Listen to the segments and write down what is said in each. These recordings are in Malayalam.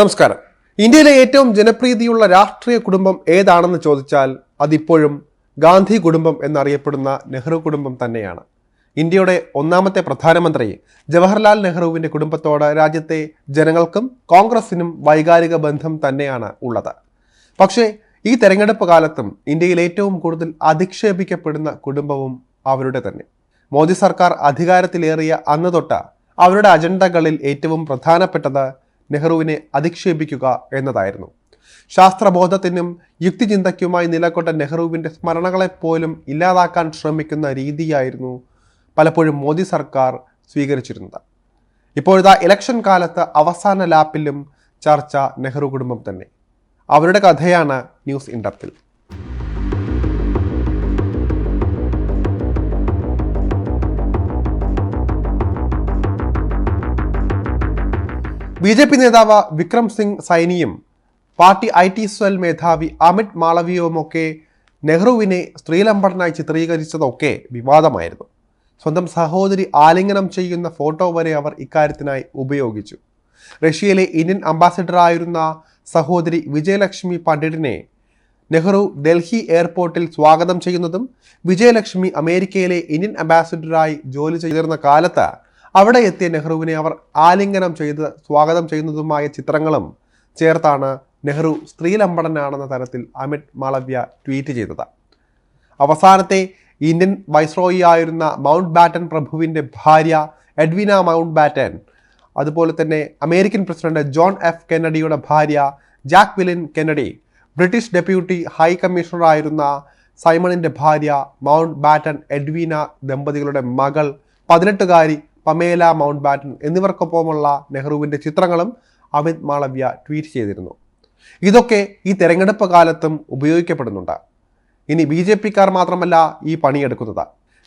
നമസ്കാരം. ഇന്ത്യയിലെ ഏറ്റവും ജനപ്രീതിയുള്ള രാഷ്ട്രീയ കുടുംബം ഏതാണെന്ന് ചോദിച്ചാൽ അതിപ്പോഴും ഗാന്ധി കുടുംബം എന്നറിയപ്പെടുന്ന നെഹ്റു കുടുംബം തന്നെയാണ്. ഇന്ത്യയുടെ ഒന്നാമത്തെ പ്രധാനമന്ത്രി ജവഹർലാൽ നെഹ്റുവിന്റെ കുടുംബത്തോട് രാജ്യത്തെ ജനങ്ങൾക്കും കോൺഗ്രസിനും വൈകാരിക ബന്ധം തന്നെയാണ് ഉള്ളത്. പക്ഷേ ഈ തെരഞ്ഞെടുപ്പ് കാലത്തും ഇന്ത്യയിൽ ഏറ്റവും കൂടുതൽ അധിക്ഷേപിക്കപ്പെടുന്ന കുടുംബവും അവരുടെ തന്നെ. മോദി സർക്കാർ അധികാരത്തിലേറിയ അന്ന് തൊട്ട് അവരുടെ അജണ്ടകളിൽ ഏറ്റവും പ്രധാനപ്പെട്ടത് നെഹ്റുവിനെ അധിക്ഷേപിക്കുക എന്നതായിരുന്നു. ശാസ്ത്രബോധത്തിനും യുക്തിചിന്തയ്ക്കുമായി നിലകൊണ്ട നെഹ്റുവിന്റെ സ്മരണകളെപ്പോലും ഇല്ലാതാക്കാൻ ശ്രമിക്കുന്ന രീതിയായിരുന്നു പലപ്പോഴും മോദി സർക്കാർ സ്വീകരിച്ചിരുന്നത്. ഇപ്പോഴത്തെ ഇലക്ഷൻ കാലത്ത് അവസാന ലാപ്പിലും ചർച്ച നെഹ്റു കുടുംബം തന്നെ. അവരുടെ കഥയാണ് ന്യൂസ് ഇൻഡപ്തിൽ ബി ജെ പി നേതാവ് വിക്രം സിംഗ് സൈനിയും പാർട്ടി ഐ ടി സെൽ മേധാവി അമിത് മാളവിയവുമൊക്കെ നെഹ്റുവിനെ സ്ത്രീലംബടനായി ചിത്രീകരിച്ചതൊക്കെ വിവാദമായിരുന്നു. സ്വന്തം സഹോദരി ആലിംഗനം ചെയ്യുന്ന ഫോട്ടോ വരെ അവർ ഇക്കാര്യത്തിനായി ഉപയോഗിച്ചു. റഷ്യയിലെ ഇന്ത്യൻ അംബാസിഡറായിരുന്ന സഹോദരി വിജയലക്ഷ്മി പണ്ഡിറ്റിനെ നെഹ്റു ഡൽഹി എയർപോർട്ടിൽ സ്വാഗതം ചെയ്യുന്നതും വിജയലക്ഷ്മി അമേരിക്കയിലെ ഇന്ത്യൻ അംബാസിഡറായി ജോലി ചെയ്തിരുന്ന കാലത്ത് അവിടെ എത്തിയ നെഹ്റുവിനെ അവർ ആലിംഗനം ചെയ്ത് സ്വാഗതം ചെയ്യുന്നതുമായ ചിത്രങ്ങളും ചേർത്താണ് നെഹ്റു സ്ത്രീലമ്പടനാണെന്ന തരത്തിൽ അമിത് മാളവ്യ ട്വീറ്റ് ചെയ്തത്. അവസാനത്തെ ഇന്ത്യൻ വൈസ്രോയി ആയിരുന്ന മൗണ്ട് ബാറ്റൻ പ്രഭുവിന്റെ ഭാര്യ എഡ്വിന മൗണ്ട് ബാറ്റൻ അതുപോലെ തന്നെ അമേരിക്കൻ പ്രസിഡന്റ് ജോൺ എഫ് കെന്നഡിയുടെ ഭാര്യ Jacqueline Kennedy British deputy high കമ്മീഷണറായിരുന്ന സൈമണിന്റെ ഭാര്യ മൗണ്ട് ബാറ്റൻ എഡ്വീന ദമ്പതികളുടെ മകൾ പതിനെട്ടുകാരി പമേല മൗണ്ട് ബാറ്റൻ എന്നിവർക്കൊപ്പമുള്ള നെഹ്റുവിന്റെ ചിത്രങ്ങളും അമിത് മാളവ്യ ട്വീറ്റ് ചെയ്തിരുന്നു. ഇതൊക്കെ ഈ തെരഞ്ഞെടുപ്പ് കാലത്തും ഉപയോഗിക്കപ്പെടുന്നുണ്ട്. ഇനി ബി ജെ പിക്കാർ മാത്രമല്ല ഈ പണിയെടുക്കുന്നത്.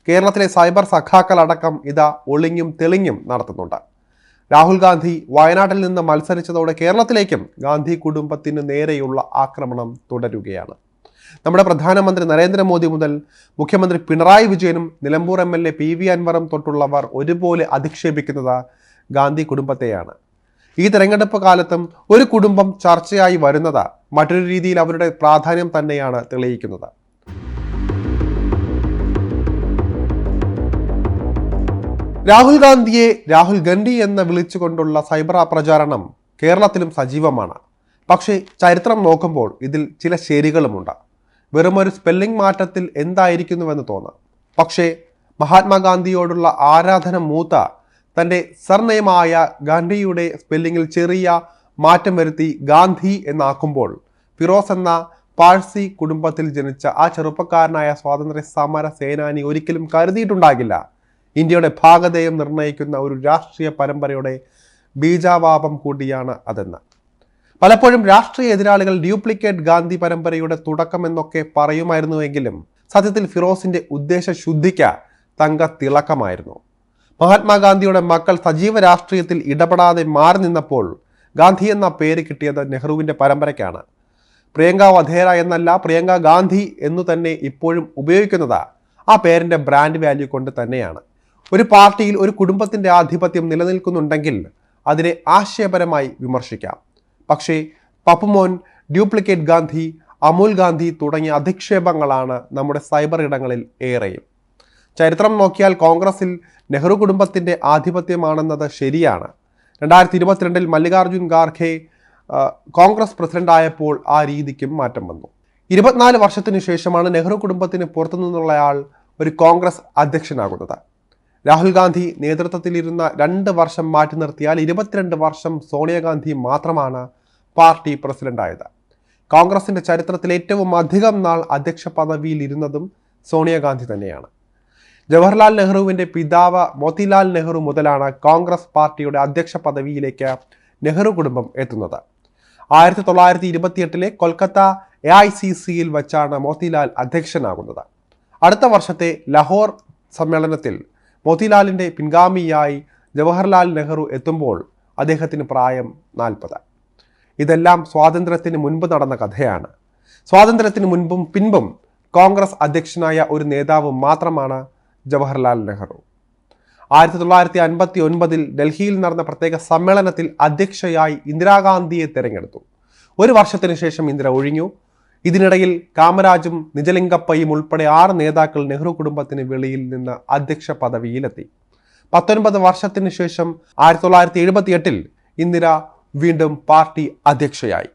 കേരളത്തിലെ സൈബർ സഖാക്കൾ അടക്കം ഇതാ ഒളിഞ്ഞും തെളിഞ്ഞും നടത്തുന്നുണ്ട്. രാഹുൽ ഗാന്ധി വയനാട്ടിൽ നിന്ന് മത്സരിച്ചതോടെ കേരളത്തിലേക്കും ഗാന്ധി കുടുംബത്തിന് നേരെയുള്ള ആക്രമണം തുടരുകയാണ്. നമ്മുടെ പ്രധാനമന്ത്രി നരേന്ദ്രമോദി മുതൽ മുഖ്യമന്ത്രി പിണറായി വിജയനും Nilambur M L A P V അൻവറും തൊട്ടുള്ളവർ ഒരുപോലെ അധിക്ഷേപിക്കുന്നത് ഗാന്ധി കുടുംബത്തെയാണ്. ഈ തെരഞ്ഞെടുപ്പ് കാലത്തും ഒരു കുടുംബം ചർച്ചയായി വരുന്നത് മറ്റൊരു രീതിയിൽ അവരുടെ പ്രാധാന്യം തന്നെയാണ് തെളിയിക്കുന്നത്. രാഹുൽ ഗാന്ധിയെ രാഹുൽ ഗണ്ഡി എന്ന് വിളിച്ചുകൊണ്ടുള്ള സൈബർ പ്രചാരണം കേരളത്തിലും സജീവമാണ്. പക്ഷേ ചരിത്രം നോക്കുമ്പോൾ ഇതിൽ ചില ശരികളുമുണ്ട്. വെറുമൊരു സ്പെല്ലിംഗ് മാറ്റത്തിൽ എന്തായിരിക്കുന്നുവെന്ന് തോന്നാം. പക്ഷേ മഹാത്മാഗാന്ധിയോടുള്ള ആരാധന മൂത്ത തന്റെ സർനയമായ ഗാന്ധിയുടെ സ്പെല്ലിങ്ങിൽ ചെറിയ മാറ്റം വരുത്തി ഗാന്ധി എന്നാക്കുമ്പോൾ ഫിറോസ് എന്ന പാഴ്സി കുടുംബത്തിൽ ജനിച്ച ആ ചെറുപ്പക്കാരനായ സ്വാതന്ത്ര്യ സമര സേനാനി ഒരിക്കലും കരുതിയിട്ടുണ്ടാകില്ല. ഇന്ത്യയുടെ ഭാഗധേയം നിർണയിക്കുന്ന ഒരു രാഷ്ട്രീയ പരമ്പരയുടെ ബീജാവാപം കൂടിയാണ് അതെന്ന്. പലപ്പോഴും രാഷ്ട്രീയ എതിരാളികൾ ഡ്യൂപ്ലിക്കേറ്റ് ഗാന്ധി പരമ്പരയുടെ തുടക്കം എന്നൊക്കെ പറയുമായിരുന്നുവെങ്കിലും സത്യത്തിൽ ഫിറോസിന്റെ ഉദ്ദേശ ശുദ്ധിക്ക് തങ്ക തിളക്കമായിരുന്നു. മഹാത്മാഗാന്ധിയുടെ മക്കൾ സജീവ രാഷ്ട്രീയത്തിൽ ഇടപെടാതെ മാറി നിന്നപ്പോൾ ഗാന്ധി എന്ന പേര് കിട്ടിയത് നെഹ്റുവിന്റെ പരമ്പരയ്ക്കാണ്. പ്രിയങ്ക വധേര എന്നല്ല പ്രിയങ്ക ഗാന്ധി എന്നു തന്നെ ഇപ്പോഴും ഉപയോഗിക്കുന്നത് ആ പേരിന്റെ ബ്രാൻഡ് വാല്യൂ കൊണ്ട് തന്നെയാണ്. ഒരു പാർട്ടിയിൽ ഒരു കുടുംബത്തിന്റെ ആധിപത്യം നിലനിൽക്കുന്നുണ്ടെങ്കിൽ അതിനെ ആശയപരമായി വിമർശിക്കാം. പക്ഷേ പപ്പുമോൻ ഡ്യൂപ്ലിക്കേറ്റ് ഗാന്ധി അമൂൽ ഗാന്ധി തുടങ്ങിയ അധിക്ഷേപങ്ങളാണ് നമ്മുടെ സൈബർ ഇടങ്ങളിൽ ഏറെയും. ചരിത്രം നോക്കിയാൽ കോൺഗ്രസിൽ നെഹ്റു കുടുംബത്തിന്റെ ആധിപത്യമാണെന്നത് ശരിയാണ്. രണ്ടായിരത്തി ഇരുപത്തിരണ്ടിൽ മല്ലികാർജുൻ ഖാർഖെ കോൺഗ്രസ് പ്രസിഡന്റായപ്പോൾ ആ രീതിക്കും മാറ്റം വന്നു. ഇരുപത്തിനാല് വർഷത്തിനു ശേഷമാണ് നെഹ്റു കുടുംബത്തിന് പുറത്തുനിന്നുള്ളയാൾ ഒരു കോൺഗ്രസ് അധ്യക്ഷനാകുന്നത്. രാഹുൽ ഗാന്ധി നേതൃത്വത്തിലിരുന്ന രണ്ട് വർഷം മാറ്റി നിർത്തിയാൽ ഇരുപത്തിരണ്ട് വർഷം സോണിയാഗാന്ധി മാത്രമാണ് പാർട്ടി പ്രസിഡന്റായത്. കോൺഗ്രസിന്റെ ചരിത്രത്തിൽ ഏറ്റവും അധികം നാൾ അധ്യക്ഷ പദവിയിൽ ഇരുന്നതും സോണിയാഗാന്ധി തന്നെയാണ്. ജവഹർലാൽ നെഹ്റുവിന്റെ പിതാവ് മോത്തിലാൽ നെഹ്റു മുതലാണ് കോൺഗ്രസ് പാർട്ടിയുടെ അധ്യക്ഷ പദവിയിലേക്ക് നെഹ്റു കുടുംബം എത്തുന്നത്. ആയിരത്തി തൊള്ളായിരത്തി ഇരുപത്തിയെട്ടിലെ കൊൽക്കത്ത എ ഐ സി സിയിൽ വച്ചാണ് മോത്തിലാൽ അധ്യക്ഷനാകുന്നത്. അടുത്ത വർഷത്തെ ലഹോർ സമ്മേളനത്തിൽ മോത്തിലാലിന്റെ പിൻഗാമിയായി ജവഹർലാൽ നെഹ്റു എത്തുമ്പോൾ അദ്ദേഹത്തിന് പ്രായം നാൽപ്പത്. ഇതെല്ലാം സ്വാതന്ത്ര്യത്തിന് മുൻപ് നടന്ന കഥയാണ്. സ്വാതന്ത്ര്യത്തിന് മുൻപും പിൻപും കോൺഗ്രസ് അധ്യക്ഷനായ ഒരു നേതാവ് മാത്രമാണ് ജവഹർലാൽ നെഹ്റു. ആയിരത്തി തൊള്ളായിരത്തി അൻപത്തി ഒൻപതിൽ ഡൽഹിയിൽ നടന്ന പ്രത്യേക സമ്മേളനത്തിൽ അധ്യക്ഷയായി ഇന്ദിരാഗാന്ധിയെ തിരഞ്ഞെടുത്തു. ഒരു വർഷത്തിന് ശേഷം ഇന്ദിര ഒഴിഞ്ഞു. ഇതിനിടയിൽ കാമരാജും നിജലിംഗപ്പയും ഉൾപ്പെടെ ആറ് നേതാക്കൾ നെഹ്റു കുടുംബത്തിന് വെളിയിൽ നിന്ന് അധ്യക്ഷ പദവിയിലെത്തി. പത്തൊൻപത് വർഷത്തിന് ശേഷം ആയിരത്തി തൊള്ളായിരത്തി എഴുപത്തി എട്ടിൽ ഇന്ദിര വീണ്ടും പാർട്ടി അധ്യക്ഷയായി.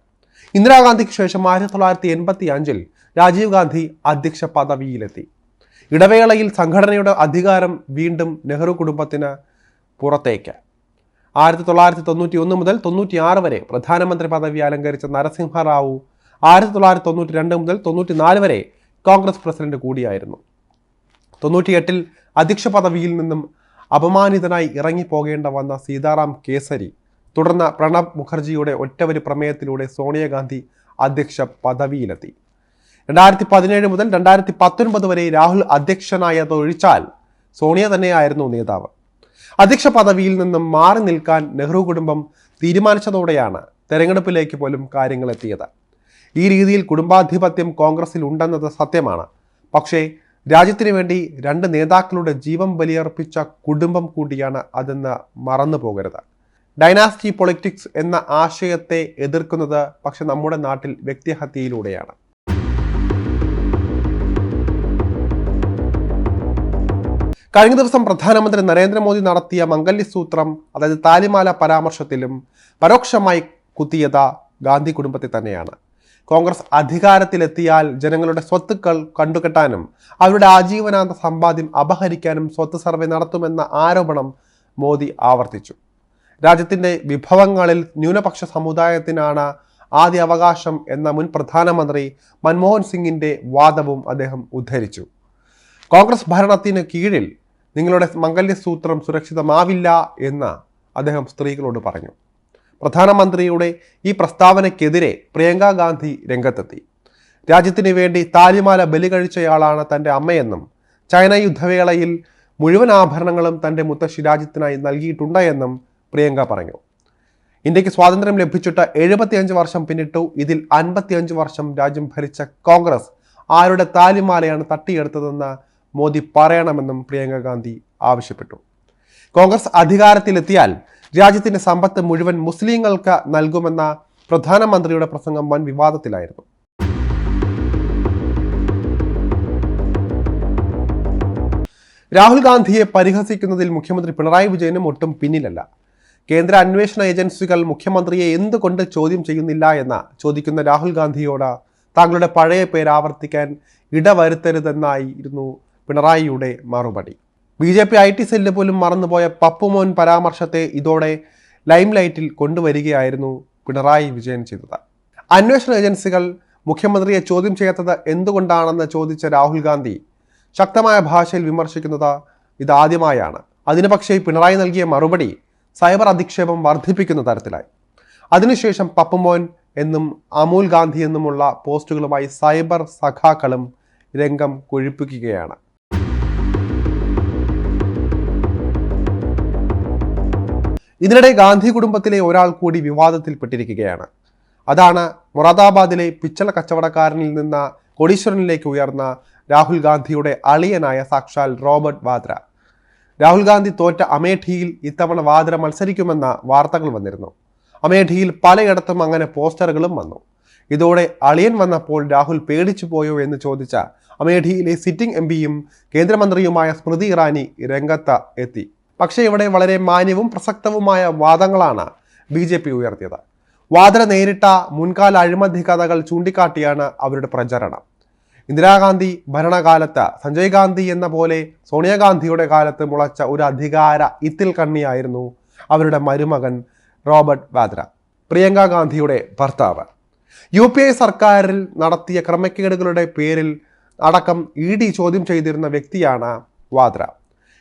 ഇന്ദിരാഗാന്ധിക്ക് ശേഷം ആയിരത്തി തൊള്ളായിരത്തി എൺപത്തി അഞ്ചിൽ രാജീവ് ഗാന്ധി അധ്യക്ഷ പദവിയിലെത്തി. ഇടവേളയിൽ സംഘടനയുടെ അധികാരം വീണ്ടും നെഹ്റു കുടുംബത്തിന് പുറത്തേക്ക്. ആയിരത്തി തൊള്ളായിരത്തി തൊണ്ണൂറ്റി ഒന്ന് മുതൽ തൊണ്ണൂറ്റിയാറ് വരെ പ്രധാനമന്ത്രി പദവി അലങ്കരിച്ച നരസിംഹറാവു ആയിരത്തി തൊള്ളായിരത്തി തൊണ്ണൂറ്റി രണ്ട് മുതൽ തൊണ്ണൂറ്റി നാല് വരെ കോൺഗ്രസ് പ്രസിഡന്റ് കൂടിയായിരുന്നു. തൊണ്ണൂറ്റിയെട്ടിൽ അധ്യക്ഷ പദവിയിൽ നിന്നും അപമാനിതനായി ഇറങ്ങിപ്പോകേണ്ട വന്ന സീതാറാം കേസരി തുടർന്ന് പ്രണബ് മുഖർജിയുടെ ഒറ്റവരി പ്രമേയത്തിലൂടെ സോണിയാഗാന്ധി അധ്യക്ഷ പദവിയിലെത്തി. രണ്ടായിരത്തി പതിനേഴ് മുതൽ രണ്ടായിരത്തി പത്തൊൻപത് വരെ രാഹുൽ അധ്യക്ഷനായത് ഒഴിച്ചാൽ സോണിയ തന്നെയായിരുന്നു നേതാവ്. അധ്യക്ഷ പദവിയിൽ നിന്നും മാറി നിൽക്കാൻ നെഹ്റു കുടുംബം തീരുമാനിച്ചതോടെയാണ് തെരഞ്ഞെടുപ്പിലേക്ക് പോലും കാര്യങ്ങൾ എത്തിയത് ഈ രീതിയിൽ കുടുംബാധിപത്യം കോൺഗ്രസിൽ ഉണ്ടെന്നത് സത്യമാണ്. പക്ഷേ രാജ്യത്തിന് വേണ്ടി രണ്ട് നേതാക്കളുടെ ജീവൻ ബലിയർപ്പിച്ച കുടുംബം കൂടിയാണ് അതെന്ന് മറന്നു പോകരുത്. ഡൈനാസ്റ്റി പൊളിറ്റിക്സ് എന്ന ആശയത്തെ എതിർക്കുന്നത് പക്ഷെ നമ്മുടെ നാട്ടിൽ വ്യക്തിഹത്യയിലൂടെയാണ്. കഴിഞ്ഞ ദിവസം പ്രധാനമന്ത്രി നരേന്ദ്രമോദി നടത്തിയ മംഗല്യസൂത്രം അതായത് താലിമാല പരാമർശത്തിലും പരോക്ഷമായി കുത്തിയത് ഗാന്ധി കുടുംബത്തെ തന്നെയാണ്. കോൺഗ്രസ് അധികാരത്തിലെത്തിയാൽ ജനങ്ങളുടെ സ്വത്തുക്കൾ കണ്ടുകെട്ടാനും അവരുടെ ആജീവനാന്ത സമ്പാദ്യം അപഹരിക്കാനും സ്വത്ത് സർവേ നടത്തുമെന്ന ആരോപണം മോദി ആവർത്തിച്ചു. രാജ്യത്തിന്റെ വിഭവങ്ങളിൽ ന്യൂനപക്ഷ സമുദായത്തിനാണ് ആദ്യ അവകാശം എന്ന മുൻ പ്രധാനമന്ത്രി മൻമോഹൻ സിംഗിന്റെ വാദവും അദ്ദേഹം ഉദ്ധരിച്ചു. കോൺഗ്രസ് ഭരണത്തിന് കീഴിൽ നിങ്ങളുടെ മംഗല്യസൂത്രം സുരക്ഷിതമാവില്ല എന്ന് അദ്ദേഹം സ്ത്രീകളോട് പറഞ്ഞു. പ്രധാനമന്ത്രിയുടെ ഈ പ്രസ്താവനയ്ക്കെതിരെ പ്രിയങ്ക ഗാന്ധി രംഗത്തെത്തി. രാജ്യത്തിന് വേണ്ടി താലിമാല ബലി കഴിച്ചയാളാണ് തന്റെ അമ്മയെന്നും ചൈന യുദ്ധവേളയിൽ മുഴുവൻ ആഭരണങ്ങളും തന്റെ മുത്തശ്ശി രാജ്യത്തിനായി നൽകിയിട്ടുണ്ട് എന്നും പ്രിയങ്ക പറഞ്ഞു. ഇന്ത്യയ്ക്ക് സ്വാതന്ത്ര്യം ലഭിച്ചിട്ട് എഴുപത്തിയഞ്ച് വർഷം പിന്നിട്ടു ഇതിൽ അൻപത്തിയഞ്ച് വർഷം രാജ്യം ഭരിച്ച കോൺഗ്രസ് ആരുടെ താലിമാലയാണ് തട്ടിയെടുത്തതെന്ന് മോദി പറയണമെന്നും പ്രിയങ്ക ഗാന്ധി ആവശ്യപ്പെട്ടു. കോൺഗ്രസ് അധികാരത്തിലെത്തിയാൽ രാജ്യത്തിന്റെ സമ്പത്ത് മുഴുവൻ മുസ്ലിങ്ങൾക്ക് നൽകുമെന്ന പ്രധാനമന്ത്രിയുടെ പ്രസംഗം വൻ വിവാദത്തിലായിരുന്നു. രാഹുൽ ഗാന്ധിയെ പരിഹസിക്കുന്നതിൽ മുഖ്യമന്ത്രി പിണറായി വിജയനും ഒട്ടും പിന്നിലല്ല. കേന്ദ്ര അന്വേഷണ ഏജൻസികൾ മുഖ്യമന്ത്രിയെ എന്തുകൊണ്ട് ചോദ്യം ചെയ്യുന്നില്ല എന്ന ചോദിക്കുന്ന രാഹുൽ ഗാന്ധിയോട് താങ്കളുടെ പഴയ പേര് ആവർത്തിക്കാൻ ഇടവരുത്തരുതെന്നായിരുന്നു പിണറായിയുടെ മറുപടി. B J P I T cell പോലും മറന്നുപോയ പപ്പുമോൻ പരാമർശത്തെ ഇതോടെ ലൈം ലൈറ്റിൽ കൊണ്ടുവരികയായിരുന്നു പിണറായി വിജയൻ ചെയ്തത്. അന്വേഷണ ഏജൻസികൾ മുഖ്യമന്ത്രിയെ ചോദ്യം ചെയ്യാത്തത് എന്തുകൊണ്ടാണെന്ന് ചോദിച്ച രാഹുൽ ഗാന്ധി ശക്തമായ ഭാഷയിൽ വിമർശിക്കുന്നത് ഇതാദ്യമായാണ്. അതിന് പക്ഷേ പിണറായി നൽകിയ മറുപടി സൈബർ അധിക്ഷേപം വർദ്ധിപ്പിക്കുന്ന തരത്തിലായി. അതിനുശേഷം പപ്പുമോൻ എന്നും അമൂൽ ഗാന്ധി എന്നുമുള്ള പോസ്റ്റുകളുമായി സൈബർ സഖാക്കളും രംഗം കൊഴിപ്പിക്കുകയാണ്. ഇതിനിടെ ഗാന്ധി കുടുംബത്തിലെ ഒരാൾ കൂടി വിവാദത്തിൽപ്പെട്ടിരിക്കുകയാണ്. അതാണ് മൊറാദാബാദിലെ പിച്ചള കച്ചവടക്കാരനിൽ നിന്ന് കോടീശ്വരനിലേക്ക് ഉയർന്ന രാഹുൽ ഗാന്ധിയുടെ അളിയനായ സാക്ഷാൽ റോബർട്ട് വാദ്ര. രാഹുൽ ഗാന്ധി തോറ്റ അമേഠിയിൽ ഇത്തവണ വാദ്ര മത്സരിക്കുമെന്ന വാർത്തകൾ വന്നിരുന്നു. അമേഠിയിൽ പലയിടത്തും അങ്ങനെ പോസ്റ്ററുകളും വന്നു. ഇതോടെ അളിയൻ വന്നപ്പോൾ രാഹുൽ പേടിച്ചു പോയോ എന്ന് ചോദിച്ച അമേഠിയിലെ സിറ്റിംഗ് എം പിയും കേന്ദ്രമന്ത്രിയുമായ സ്മൃതി ഇറാനി രംഗത്ത് എത്തി. പക്ഷേ ഇവിടെ വളരെ മാന്യവും പ്രസക്തവുമായ വാദങ്ങളാണ് ബി ജെ പി ഉയർത്തിയത്. വാദന നേരിട്ട മുൻകാല അഴിമതി കഥകൾ ചൂണ്ടിക്കാട്ടിയാണ് അവരുടെ പ്രചരണം. ഇന്ദിരാഗാന്ധി ഭരണകാലത്ത് സഞ്ജയ് ഗാന്ധി എന്ന പോലെ സോണിയാഗാന്ധിയുടെ കാലത്ത് മുളച്ച ഒരു അധികാര ഇത്തിൽ കണ്ണിയായിരുന്നു അവരുടെ മരുമകൻ റോബർട്ട് വാദ്ര പ്രിയങ്ക ഗാന്ധിയുടെ ഭർത്താവ്. യു പി ഐ സർക്കാരിൽ നടത്തിയ ക്രമക്കേടുകളുടെ പേരിൽ അടക്കം ഇ ഡി ചോദ്യം ചെയ്തിരുന്ന വ്യക്തിയാണ് വാദ്ര.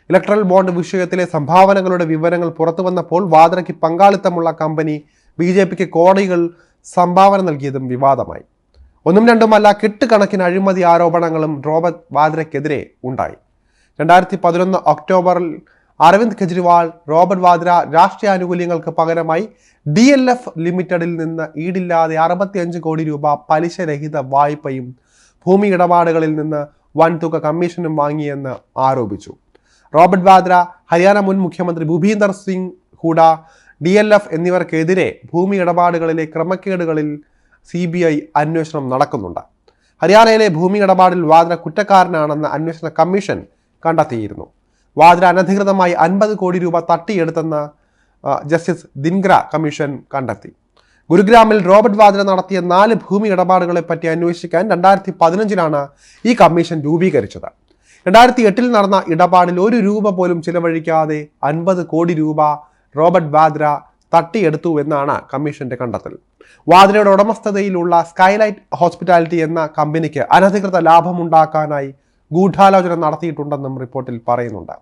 ഇലക്ട്രൽ ബോണ്ട് വിഷയത്തിലെ സംഭാവനകളുടെ വിവരങ്ങൾ പുറത്തു വന്നപ്പോൾ വാദ്രയ്ക്ക് പങ്കാളിത്തമുള്ള കമ്പനി ബി ജെ പിക്ക് കോടികൾ സംഭാവന നൽകിയതും വിവാദമായി. ഒന്നും രണ്ടുമല്ല കെട്ടുകണക്കിന് അഴിമതി ആരോപണങ്ങളും റോബർട്ട് വാദ്രയ്ക്കെതിരെ ഉണ്ടായി. രണ്ടായിരത്തി പതിനൊന്ന് ഒക്ടോബറിൽ അരവിന്ദ് കെജ്രിവാൾ റോബർട്ട് വാദ്ര രാഷ്ട്രീയ ആനുകൂല്യങ്ങൾക്ക് പകരമായി ഡി എൽ എഫ് ലിമിറ്റഡിൽ നിന്ന് ഈടില്ലാതെ അറുപത്തിയഞ്ച് കോടി രൂപ പലിശരഹിത വായ്പയും ഭൂമി ഇടപാടുകളിൽ നിന്ന് വൻതുക കമ്മീഷനും വാങ്ങിയെന്ന് ആരോപിച്ചു. റോബർട്ട് വാദ്ര ഹരിയാന മുൻ മുഖ്യമന്ത്രി Bhupinder Singh Hooda D L F എന്നിവർക്കെതിരെ ഭൂമി ഇടപാടുകളിലെ ക്രമക്കേടുകളിൽ സി ബി ഐ അന്വേഷണം നടക്കുന്നുണ്ട്. ഹരിയാനയിലെ ഭൂമി ഇടപാടിൽ വാദ്ര കുറ്റക്കാരനാണെന്ന് അന്വേഷണ കമ്മീഷൻ കണ്ടെത്തിയിരുന്നു. വാദ്ര അനധികൃതമായി അൻപത് കോടി രൂപ തട്ടിയെടുത്തെന്ന് ജസ്റ്റിസ് ദിൻഗ്ര കമ്മീഷൻ കണ്ടെത്തി. ഗുരുഗ്രാമിൽ റോബർട്ട് വാദ്ര നടത്തിയ നാല് ഭൂമി ഇടപാടുകളെ പറ്റി അന്വേഷിക്കാൻ രണ്ടായിരത്തി പതിനഞ്ചിലാണ് ഈ കമ്മീഷൻ രൂപീകരിച്ചത്. രണ്ടായിരത്തി എട്ടിൽ നടന്ന ഇടപാടിൽ ഒരു രൂപ പോലും ചിലവഴിക്കാതെ അൻപത് കോടി രൂപ റോബർട്ട് വാദ്ര തട്ടിയെടുത്തു എന്നാണ് കമ്മീഷന്റെ കണ്ടെത്തൽ. വാദ്രയുടെ ഉടമസ്ഥതയിലുള്ള സ്കൈലൈറ്റ് ഹോസ്പിറ്റാലിറ്റി എന്ന കമ്പനിക്ക് അനധികൃത ലാഭമുണ്ടാക്കാനായി ഗൂഢാലോചന നടത്തിയിട്ടുണ്ടെന്നും റിപ്പോർട്ടിൽ പറയുന്നുണ്ട്.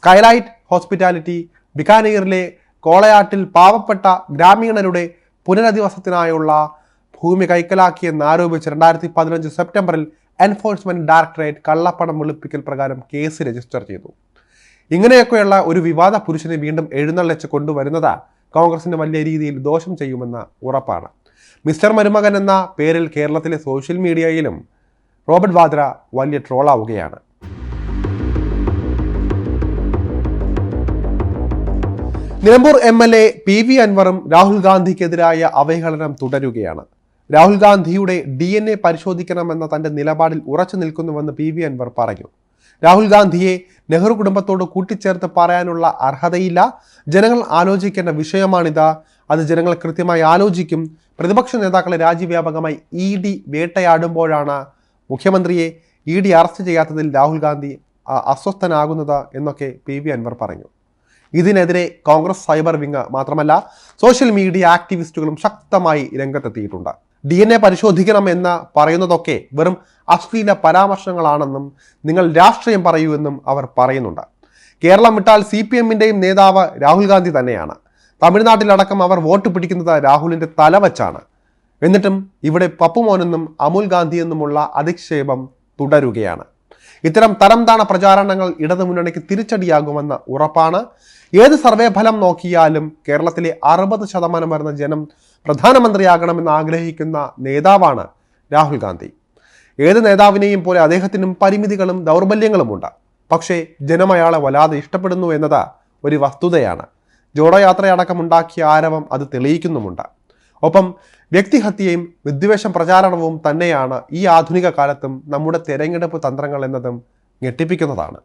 സ്കൈലൈറ്റ് ഹോസ്പിറ്റാലിറ്റി ബിക്കാനീറിലെ കോളയാട്ടിൽ പാവപ്പെട്ട ഗ്രാമീണരുടെ പുനരധിവാസത്തിനായുള്ള ഭൂമി കൈക്കലാക്കിയെന്ന് ആരോപിച്ച് രണ്ടായിരത്തി പതിനഞ്ച് സെപ്റ്റംബറിൽ എൻഫോഴ്സ്മെന്റ് ഡയറക്ടറേറ്റ് കള്ളപ്പണം വെളുപ്പിക്കൽ പ്രകാരം കേസ് രജിസ്റ്റർ ചെയ്തു. ഇങ്ങനെയൊക്കെയുള്ള ഒരു വിവാദ പുരുഷനെ വീണ്ടും എഴുന്നള്ളിച്ച് കൊണ്ടുവരുന്നത് കോൺഗ്രസിന് വലിയ രീതിയിൽ ദോഷം ചെയ്യുമെന്ന ഉറപ്പാണ്. മിസ്റ്റർ മരുമകൻ എന്ന പേരിൽ കേരളത്തിലെ സോഷ്യൽ മീഡിയയിലും റോബർട്ട് വാദ്ര വലിയ ട്രോളാവുകയാണ്. Nilambur M L A P V അൻവറും Rahul ഗാന്ധിക്കെതിരായ അവഹേളനം തുടരുകയാണ്. രാഹുൽ ഗാന്ധിയുടെ ഡി എൻ എ പരിശോധിക്കണമെന്ന തന്റെ നിലപാടിൽ ഉറച്ചു നിൽക്കുന്നുവെന്ന് പി വി അൻവർ പറഞ്ഞു. രാഹുൽ ഗാന്ധിയെ നെഹ്റു കുടുംബത്തോട് കൂട്ടിച്ചേർത്ത് പറയാനുള്ള അർഹതയില്ല. ജനങ്ങൾ ആലോചിക്കേണ്ട വിഷയമാണിത്. അത് ജനങ്ങൾ കൃത്യമായി ആലോചിക്കും. പ്രതിപക്ഷ നേതാക്കളെ രാജ്യവ്യാപകമായി ഇ ഡി വേട്ടയാടുമ്പോഴാണ് മുഖ്യമന്ത്രിയെ ഇ ഡി അറസ്റ്റ് ചെയ്യാത്തതിൽ രാഹുൽ ഗാന്ധി അസ്വസ്ഥനാകുന്നത് എന്നൊക്കെ പി വി അൻവർ പറഞ്ഞു. ഇതിനെതിരെ കോൺഗ്രസ് സൈബർ വിങ് മാത്രമല്ല സോഷ്യൽ മീഡിയ ആക്ടിവിസ്റ്റുകളും ശക്തമായി രംഗത്തെത്തിയിട്ടുണ്ട്. ഡി എൻ എ പരിശോധിക്കണം എന്ന് പറയുന്നതൊക്കെ വെറും അശ്ലീല പരാമർശങ്ങളാണെന്നും നിങ്ങൾ രാഷ്ട്രീയം പറയൂ എന്നും അവർ പറയുന്നുണ്ട്. കേരളം വിട്ടാൽ സി പി എമ്മിന്റെയും നേതാവ് രാഹുൽ ഗാന്ധി തന്നെയാണ്. തമിഴ്നാട്ടിലടക്കം അവർ വോട്ട് പിടിക്കുന്നത് രാഹുലിന്റെ തല വച്ചാണ്. എന്നിട്ടും ഇവിടെ പപ്പുമോനെന്നും അമുൽ ഗാന്ധി എന്നുമുള്ള അധിക്ഷേപം തുടരുകയാണ്. ഇത്തരം തരം താണ പ്രചാരണങ്ങൾ ഇടതുമുന്നണിക്ക് തിരിച്ചടിയാകുമെന്ന ഉറപ്പാണ്. ഏത് സർവേ ഫലം നോക്കിയാലും കേരളത്തിലെ അറുപത് ശതമാനം വരുന്ന ജനം പ്രധാനമന്ത്രിയാകണമെന്ന് ആഗ്രഹിക്കുന്ന നേതാവാണ് രാഹുൽ ഗാന്ധി. ഏത് നേതാവിനെയും പോലെ അദ്ദേഹത്തിനും പരിമിതികളും ദൗർബല്യങ്ങളുമുണ്ട്. പക്ഷേ ജനം അയാളെ വല്ലാതെ ഇഷ്ടപ്പെടുന്നു എന്നത് ഒരു വസ്തുതയാണ്. ജോഡോ യാത്രയടക്കമുണ്ടാക്കിയ ആരവം അത് തെളിയിക്കുന്നുമുണ്ട്. ഒപ്പം വ്യക്തിഹത്യയും വിദ്വേഷം പ്രചാരണവും തന്നെയാണ് ഈ ആധുനിക കാലത്തും നമ്മുടെ തെരഞ്ഞെടുപ്പ് തന്ത്രങ്ങൾ എന്നതും ഞെട്ടിപ്പിക്കുന്നതാണ്.